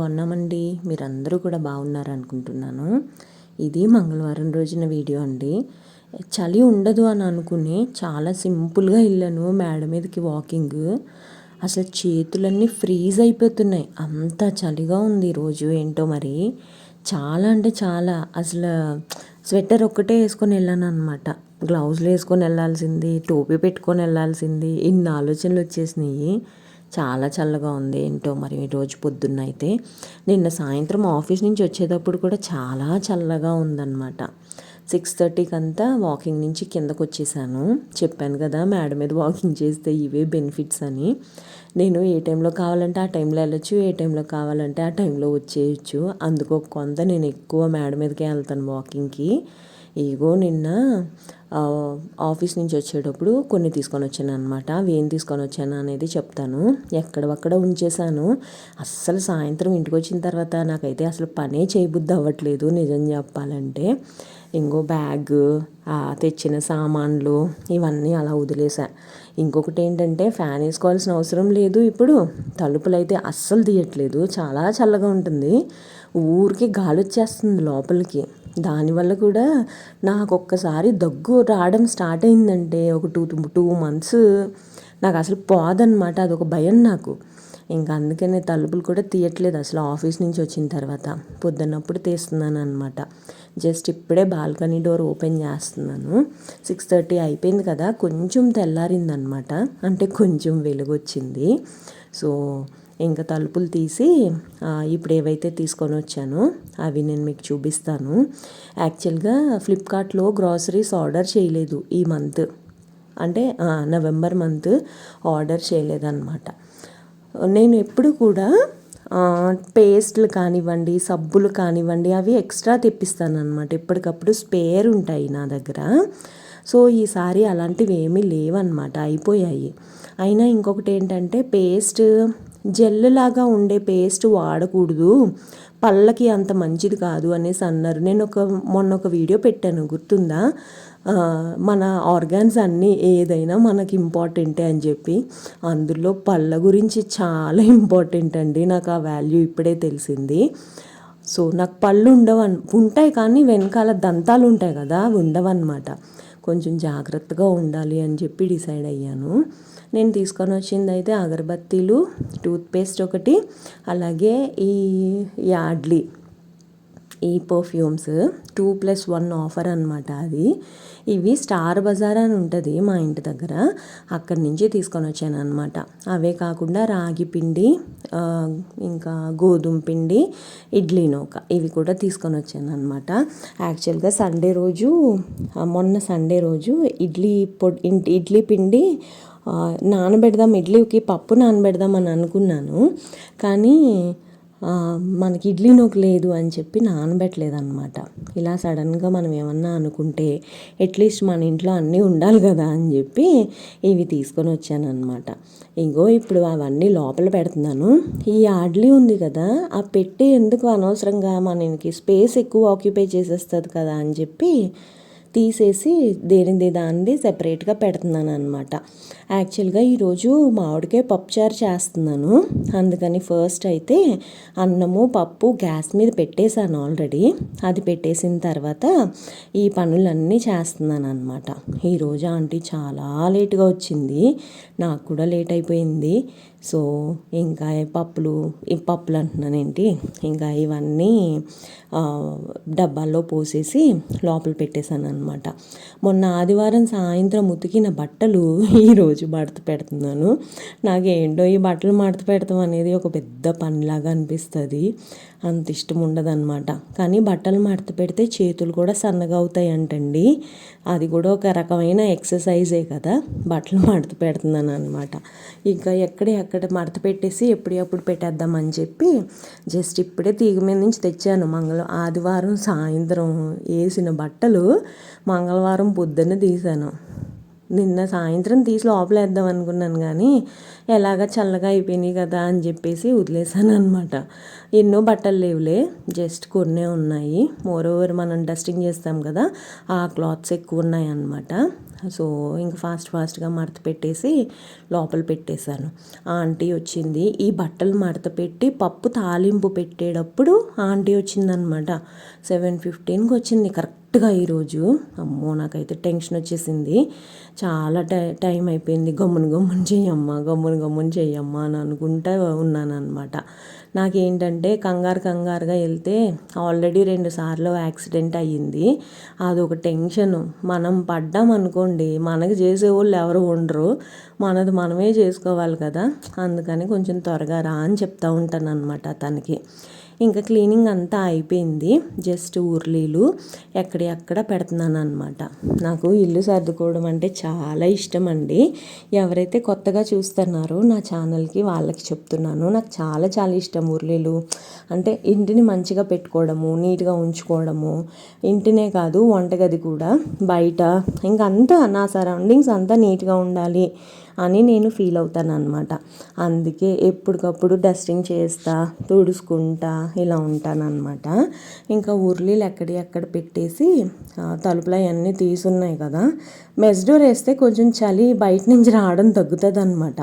బాగున్నామండి. మీరందరూ కూడా బాగున్నారు అనుకుంటున్నాను. ఇది మంగళవారం రోజున వీడియో అండి. చలి ఉండదు అని అనుకుని చాలా సింపుల్గా వెళ్ళాను మేడ మీదకి వాకింగ్. అసలు చేతులన్నీ ఫ్రీజ్ అయిపోతున్నాయి. అంత చలిగా ఉంది ఈరోజు ఏంటో మరి. చాలా అంటే చాలా. అసలు స్వెటర్ ఒక్కటే వేసుకొని వెళ్ళాను అనమాట గ్లౌజ్లు వేసుకొని వెళ్ళాల్సింది టోపీ పెట్టుకొని వెళ్ళాల్సింది. ఇన్ని ఆలోచనలు వచ్చేసినాయి. చాలా చల్లగా ఉంది. ఏంటో మరి రోజు పొద్దున్న అయితే నిన్న సాయంత్రం ఆఫీస్ నుంచి వచ్చేటప్పుడు కూడా చాలా చల్లగా ఉందన్నమాట. సిక్స్ థర్టీకి అంతా వాకింగ్ నుంచి కిందకు వచ్చేసాను. చెప్పాను కదా మేడ మీద వాకింగ్ చేస్తే ఇవే బెనిఫిట్స్ అని. నేను ఏ టైంలో కావాలంటే ఆ టైంలో వెళ్ళొచ్చు ఏ టైంలో కావాలంటే ఆ టైంలో వచ్చేయచ్చు. అందుకో కొంత నేను ఎక్కువ మేడ మీదకే వెళ్తాను వాకింగ్కి. ఇగో నిన్న ఆఫీస్ నుంచి వచ్చేటప్పుడు కొన్ని తీసుకొని వచ్చాను అనమాట అవి ఏం తీసుకొని వచ్చాను అనేది చెప్తాను. ఎక్కడవక్కడ ఉంచేశాను. అస్సలు సాయంత్రం ఇంటికి వచ్చిన తర్వాత నాకైతే అసలు పనే చేయబుద్ధి అవ్వట్లేదు నిజం చెప్పాలంటే. ఇంకో బ్యాగ్ తెచ్చిన సామాన్లు ఇవన్నీ అలా వదిలేసా. ఇంకొకటి ఏంటంటే ఫ్యాన్ వేసుకోవాల్సిన అవసరం లేదు ఇప్పుడు. తలుపులు అయితే అస్సలు తీయట్లేదు. చాలా చల్లగా ఉంటుంది. ఊరికి గాలి వచ్చేస్తుంది లోపలికి. దానివల్ల కూడా నాకు ఒక్కసారి దగ్గు రావడం స్టార్ట్ అయిందంటే ఒక టూ టూ మంత్స్ నాకు అసలు పోదనమాట అదొక భయం నాకు. ఇంకా అందుకనే తలుపులు కూడా తీయట్లేదు. అసలు ఆఫీస్ నుంచి వచ్చిన తర్వాత పొద్దున్నప్పుడు తీస్తున్నాను అనమాట జస్ట్ ఇప్పుడే బాల్కనీ డోర్ ఓపెన్ చేస్తున్నాను. సిక్స్ థర్టీ అయిపోయింది కదా కొంచెం తెల్లారిందనమాట అంటే కొంచెం వెలుగొచ్చింది. సో ఇంకా తలుపులు తీసి ఇప్పుడు ఏవైతే తీసుకొని వచ్చానో అవి నేను మీకు చూపిస్తాను. యాక్చువల్గా ఫ్లిప్కార్ట్లో గ్రాసరీస్ ఆర్డర్ చేయలేదు ఈ మంత్. అంటే నవంబర్ మంత్ ఆర్డర్ చేయలేదన్నమాట. నేను ఎప్పుడు కూడా పేస్ట్లు కానివ్వండి సబ్బులు కానివ్వండి అవి ఎక్స్ట్రా తెప్పిస్తాను అనమాట ఎప్పటికప్పుడు స్పేర్ ఉంటాయి నా దగ్గర. సో ఈసారి అలాంటివి ఏమీ లేవన్నమాట అయిపోయాయి. అయినా ఇంకొకటి ఏంటంటే పేస్ట్ జెల్ లాగా ఉండే పేస్ట్ వాడకూడదు. పళ్ళకి అంత మంచిది కాదు అనేసి అన్నారు. నేను ఒక మొన్న ఒక వీడియో పెట్టాను గుర్తుందా? మన ఆర్గాన్స్ అన్నీ ఏదైనా మనకి ఇంపార్టెంటే అని చెప్పి అందులో పళ్ళ గురించి చాలా ఇంపార్టెంట్ అండి. నాకు ఆ వాల్యూ ఇప్పుడే తెలిసింది. సో నాకు పళ్ళు ఉండవు ఉంటాయి కానీ వెనకాల దంతాలు ఉంటాయి కదా ఉండవన్నమాట. కొంచెం జాగ్రత్తగా ఉండాలి అని చెప్పి డిసైడ్ అయ్యాను. నేను తీసుకొని వచ్చింది అయితే అగరబత్తీలు టూత్పేస్ట్ ఒకటి అలాగే ఈ యాడ్లీ ఈ perfumes two plus one offer అనమాట అది. ఇవి స్టార్ బజార్ అని ఉంటుంది మా ఇంటి దగ్గర. అక్కడి నుంచి తీసుకొని వచ్చాను అనమాట అవే కాకుండా రాగి పిండి ఇంకా గోధుమ పిండి ఇడ్లీ నూక ఇవి కూడా తీసుకొని వచ్చాను అనమాట యాక్చువల్గా సండే రోజు మొన్న సండే రోజు ఇడ్లీ పొడి ఇడ్లీ పిండి నానబెడదాం ఇడ్లీకి పప్పు నానబెడదాం అని అనుకున్నాను. కానీ మనకి ఇడ్లీ నూక లేదు అని చెప్పి నానబెట్టలేదన్నమాట. ఇలా సడన్గా మనం ఏమన్నా అనుకుంటే అట్లీస్ట్ మన ఇంట్లో అన్నీ ఉండాలి కదా అని చెప్పి ఇవి తీసుకొని వచ్చానమాట ఇంకో ఇప్పుడు అవన్నీ లోపల పెడుతున్నాను. ఈ ఆడ్లీ ఉంది కదా ఆ పెట్టి ఎందుకు అనవసరంగా మనకి స్పేస్ ఎక్కువ ఆక్యుపై చేసేస్తుంది కదా అని చెప్పి తీసేసి దేనిది దాన్ని సెపరేట్గా పెడుతున్నాను అనమాట యాక్చువల్గా ఈరోజు మామిడికాయ పప్పుచారు చేస్తున్నాను. అందుకని ఫస్ట్ అయితే అన్నము పప్పు గ్యాస్ మీద పెట్టేశాను ఆల్రెడీ అది పెట్టేసిన తర్వాత ఈ పనులన్నీ చేస్తున్నాను అనమాట ఈరోజు ఆంటీ చాలా లేట్గా వచ్చింది. నాకు కూడా లేట్ అయిపోయింది. సో ఇంకా పప్పులు ఈ పప్పులు అంటున్నాను ఏంటి? ఇంకా ఇవన్నీ డబ్బాల్లో పోసేసి లోపల పెట్టేశాను అనమాట మొన్న ఆదివారం సాయంత్రం ఉతికిన బట్టలు ఈరోజు మడత పెడుతున్నాను. నాకేంటో ఈ బట్టలు మడత పెడతాం అనేది ఒక పెద్ద పనిలాగా అనిపిస్తుంది. అంత ఇష్టం ఉండదన్నమాట. కానీ బట్టలు మడత పెడితే చేతులు కూడా సన్నగా అవుతాయి అంటండి అది కూడా ఒక రకమైన ఎక్సర్సైజే కదా. బట్టలు మడత పెడుతున్నాను అనమాట ఇంకా ఎక్కడ ఎక్కడ మడత పెట్టేసి ఎప్పుడప్పుడు పెట్టేద్దామని చెప్పి జస్ట్ ఇప్పుడే తీగ మీద నుంచి తెచ్చాను. మంగళ ఆదివారం సాయంత్రం వేసిన బట్టలు మంగళవారం పొద్దున్న తీశాను. నిన్న సాయంత్రం తీసి లోపలేద్దాం అనుకున్నాను కానీ ఎలాగ చల్లగా అయిపోయినాయి కదా అని చెప్పేసి వదిలేసాను అనమాట ఎన్నో బట్టలు లేవులే జస్ట్ కొన్నే ఉన్నాయి. మోరోవర్ మనం డస్టింగ్ చేస్తాం కదా ఆ క్లాత్స్ ఎక్కువ ఉన్నాయి అన్నమాట సో ఇంక ఫాస్ట్ ఫాస్ట్గా మడత పెట్టేసి లోపల పెట్టేశాను. ఆ ఆంటీ వచ్చింది. ఈ బట్టలు మడత పెట్టి పప్పు తాలింపు పెట్టేటప్పుడు ఆంటీ వచ్చిందనమాట. సెవెన్ ఫిఫ్టీన్కి వచ్చింది కరెక్ట్గా ఈరోజు. అమ్మో నాకైతే టెన్షన్ వచ్చేసింది. చాలా టై టైం అయిపోయింది. గమ్మున గమ్మున చెయ్యమ్మా గమ్మున గమ్మున చెయ్యమ్మా అని అనుకుంటా ఉన్నాను అనమాట నాకేంటంటే కంగారు కంగారుగా వెళ్తే ఆల్రెడీ రెండు సార్లు యాక్సిడెంట్ అయ్యింది. అదొక టెన్షన్. మనం పడ్డాం అనుకోండి మనకి చేసేవాళ్ళు ఎవరు ఉండరు. మనది మనమే చేసుకోవాలి కదా. అందుకని కొంచెం త్వరగా రా అని చెప్తా ఉంటాను అనమాట తనకి. ఇంకా క్లీనింగ్ అంతా అయిపోయింది. జస్ట్ ఊర్లీలు ఎక్కడెక్కడ పెడుతున్నాను అనమాట నాకు ఇల్లు సర్దుకోవడం అంటే చాలా ఇష్టం అండి ఎవరైతే కొత్తగా చూస్తున్నారో నా ఛానల్కి వాళ్ళకి చెప్తున్నాను. నాకు చాలా చాలా ఇష్టం ఊర్లీలు అంటే ఇంటిని మంచిగా పెట్టుకోవడము నీట్గా ఉంచుకోవడము. ఇంటినే కాదు వంటగది కూడా. బయట ఇంకంతా అంతా నా సరౌండింగ్స్ అంతా నీట్గా ఉండాలి. అని నేను ఫీల్ అవుతాను అనమాట అందుకే ఎప్పటికప్పుడు డస్టింగ్ చేస్తా తుడుచుకుంటా ఇలా ఉంటాను అనమాట ఇంకా ఉర్లీలు ఎక్కడి ఎక్కడ పెట్టేసి తలుపులు అవన్నీ తీసున్నాయి కదా. మెస్ డోర్ వేస్తే కొంచెం చలి బయట నుంచి రావడం తగ్గుతుంది అనమాట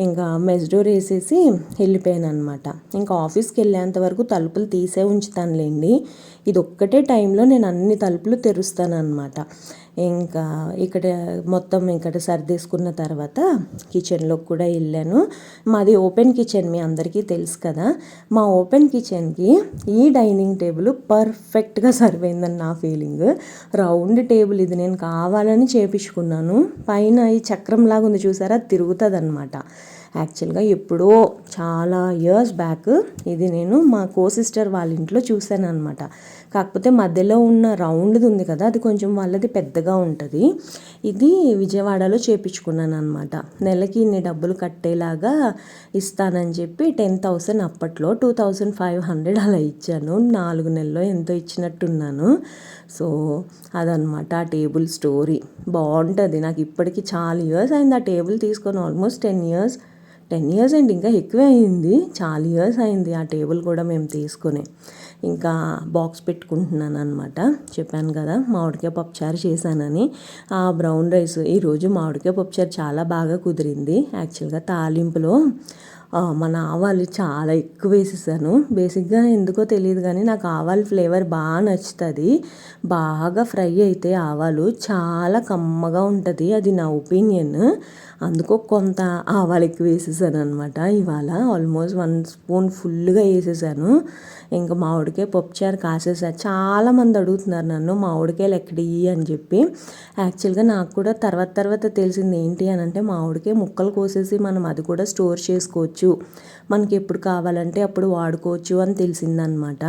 ఇంకా మెస్ డోర్ వేసేసి వెళ్ళిపోయాను అనమాట ఇంకా ఆఫీస్కి వెళ్ళేంత వరకు తలుపులు తీసే ఉంచుతానులేండి. ఇది ఒక్కటే టైంలో నేను అన్ని తలుపులు తెరుస్తాను అనమాట ఇంకా ఇక్కడ మొత్తం ఇక్కడ సర్దేసుకున్న తర్వాత కిచెన్లోకి కూడా వెళ్ళాను. మాది ఓపెన్ కిచెన్ మీ అందరికీ తెలుసు కదా. మా ఓపెన్ కిచెన్కి ఈ డైనింగ్ టేబుల్ పర్ఫెక్ట్గా సర్వ్ అయిందని నా ఫీలింగ్ రౌండ్ టేబుల్ ఇది నేను కావాలని చేపించుకున్నాను. పైన ఈ చక్రం లాగా ఉంది చూసారా? తిరుగుతుంది అనమాట యాక్చువల్గా ఎప్పుడో చాలా ఇయర్స్ బ్యాక్ ఇది నేను మా కో సిస్టర్ వాళ్ళ ఇంట్లో చూశాను అనమాట కాకపోతే మధ్యలో ఉన్న రౌండ్ది ఉంది కదా అది కొంచెం వాళ్ళది పెద్దగా ఉంటుంది. ఇది విజయవాడలో చేపించుకున్నాను అనమాట నెలకి ఇన్ని డబ్బులు కట్టేలాగా ఇస్తానని చెప్పి టెన్ థౌసండ్ అప్పట్లో టూ థౌసండ్ ఫైవ్ హండ్రెడ్ అలా ఇచ్చాను. నాలుగు నెలల్లో ఎంతో ఇచ్చినట్టున్నాను. సో అదనమాట ఆ టేబుల్ స్టోరీ. బాగుంటుంది. నాకు ఇప్పటికీ చాలా ఇయర్స్ అయింది ఆ టేబుల్ తీసుకొని almost ten years ten years అండి ఇంకా ఎక్కువే అయింది. చాలా ఇయర్స్ అయింది ఆ టేబుల్ కూడా మేము తీసుకుని. ఇంకా బాక్స్ పెట్టుకుంటున్నాను అనమాట చెప్పాను కదా మామిడికాయ పప్పుచారు చేశానని. ఆ బ్రౌన్ రైస్ ఈరోజు మామిడికాయ పప్పుచారు చాలా బాగా కుదిరింది. యాక్చువల్గా తాలింపులో మన ఆవాలు చాలా ఎక్కువ వేసేసాను. బేసిక్గా ఎందుకో తెలియదు కానీ నాకు ఆవాల ఫ్లేవర్ బాగా నచ్చుతుంది. బాగా ఫ్రై అయితే ఆవాలు చాలా కమ్మగా ఉంటుంది. అది నా ఒపీనియన్. అందుకో కొంత ఆవాలు ఎక్కువ వేసేసాను అనమాట ఇవాళ ఆల్మోస్ట్ వన్ స్పూన్ ఫుల్గా వేసేసాను. ఇంకా మామిడికాయ పప్పుచారు కాసేసారు. చాలామంది అడుగుతున్నారు నన్ను మామిడికాయలు ఎక్కడి అని చెప్పి. యాక్చువల్గా నాకు కూడా తర్వాత తర్వాత తెలిసింది ఏంటి అని అంటే మామిడికాయ ముక్కలు కోసేసి మనం అది కూడా స్టోర్ చేసుకోవచ్చు. మనకి ఎప్పుడు కావాలంటే అప్పుడు వాడుకోవచ్చు అని తెలిసిందనమాట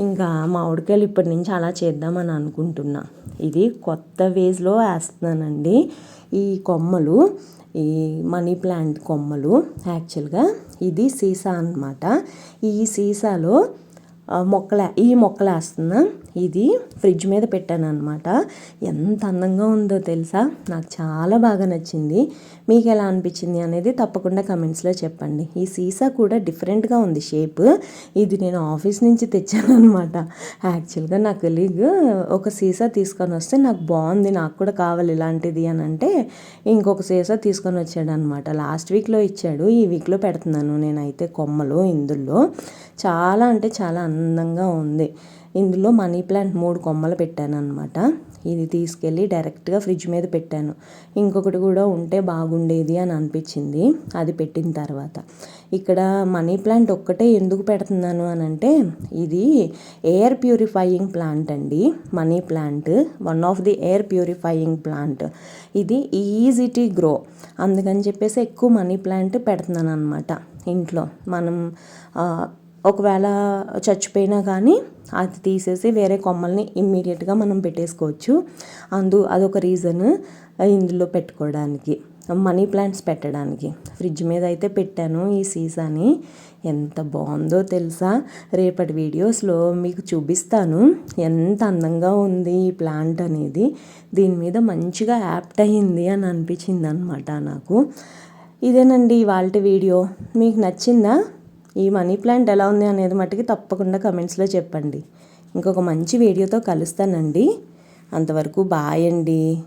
ఇంకా మామిడికాయలు ఇప్పటి నుంచి అలా చేద్దామని అనుకుంటున్నా. ఇది కొత్త వేజ్లో వేస్తున్నానండి ఈ కొమ్మలు. ఈ మనీ ప్లాంట్ కొమ్మలు యాక్చువల్గా ఇది సీసా అనమాట ఈ సీసాలో మొక్కలు ఈ మొక్కలు ఇది ఫ్రిడ్జ్ మీద పెట్టాను అనమాట ఎంత అందంగా ఉందో తెలుసా? నాకు చాలా బాగా నచ్చింది. మీకు ఎలా అనిపించింది అనేది తప్పకుండా కమెంట్స్లో చెప్పండి. ఈ సీసా కూడా డిఫరెంట్గా ఉంది షేప్. ఇది నేను ఆఫీస్ నుంచి తెచ్చాను అనమాట యాక్చువల్గా నా కొలీగ్ ఒక సీసా తీసుకొని వస్తే నాకు బాగుంది నాకు కూడా కావాలి ఇలాంటిది అని అంటే ఇంకొక సీసా తీసుకొని వచ్చాడు అనమాట లాస్ట్ వీక్లో ఇచ్చాడు ఈ వీక్లో పెడుతున్నాను నేనైతే కొమ్మలు ఇందులో చాలా అంటే చాలా అందంగా ఉంది. ఇందులో మనీ ప్లాంట్ మూడు కొమ్మలు పెట్టాను అనమాట ఇది తీసుకెళ్ళి డైరెక్ట్గా ఫ్రిడ్జ్ మీద పెట్టాను. ఇంకొకటి కూడా ఉంటే బాగుండేది అని అనిపించింది. అది పెట్టిన తర్వాత. ఇక్కడ మనీ ప్లాంట్ ఒక్కటే ఎందుకు పెడుతున్నాను అని అంటే ఇది ఎయిర్ ప్యూరిఫైయింగ్ ప్లాంట్ అండి. Money plant one of the air purifying plant. ఇది ఈజీ టు గ్రో. అందుకని చెప్పేసి ఎక్కువ మనీ ప్లాంట్ పెడుతున్నాను అనమాట ఇంట్లో మనం ఒకవేళ చచ్చిపోయినా కానీ అది తీసేసి వేరే కొమ్మల్ని ఇమ్మీడియట్గా మనం పెట్టేసుకోవచ్చు. అందు అదొక రీజన్ ఇందులో పెట్టుకోవడానికి మనీ ప్లాంట్స్ పెట్టడానికి. ఫ్రిడ్జ్ మీద అయితే పెట్టాను ఈ సీసాని. ఎంత బాగుందో తెలుసా? రేపటి వీడియోస్లో మీకు చూపిస్తాను ఎంత అందంగా ఉంది ఈ ప్లాంట్ అనేది. దీని మీద మంచిగా యాప్ట్ అయ్యింది అని అనిపించింది అనమాట నాకు. ఇదేనండి ఇవాళ వీడియో. మీకు నచ్చిందా? ఈ మనీ ప్లాంట్ ఎలా ఉంది అనేది మట్టుకి తప్పకుండా కమెంట్స్లో చెప్పండి. ఇంకొక మంచి వీడియోతో కలుస్తానండి. అంతవరకు బాయ్ అండి.